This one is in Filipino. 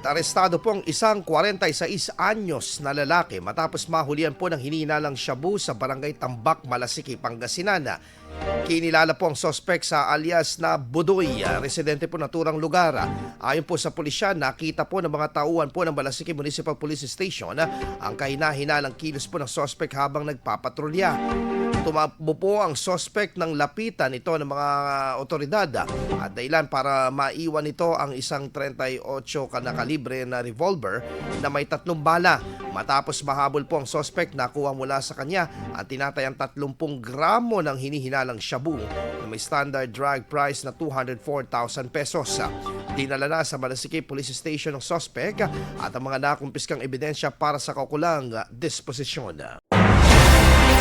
Arestado po ang isang 46 anyos na lalaki matapos mahulihan po ng hininalang shabu sa barangay Tambak, Malasiki, Pangasinan. Kinilala po ang sospek sa alias na Budoy, ah, residente po naturang lugar. Ayon po sa pulisya, nakita po ng mga tauhan po ng Malasiki Municipal Police Station ah, ang kahina-hinalang kilos po ng sospek habang nagpapatrolya. Tumakbo po ang sospek ng lapitan ito ng mga otoridad at dahilan para maiwan ito ang isang 38 kanakalibre na revolver na may tatlong bala. Matapos mahabol po ang sospek, nakuha mula sa kanya ang tinatayang 30 gramo ng hinihinalang shabu na may standard drug price na 204,000 pesos. Dinala na sa Malasiki Police Station ng sospek at ang mga nakumpiskang ebidensya para sa kaukulang disposisyon.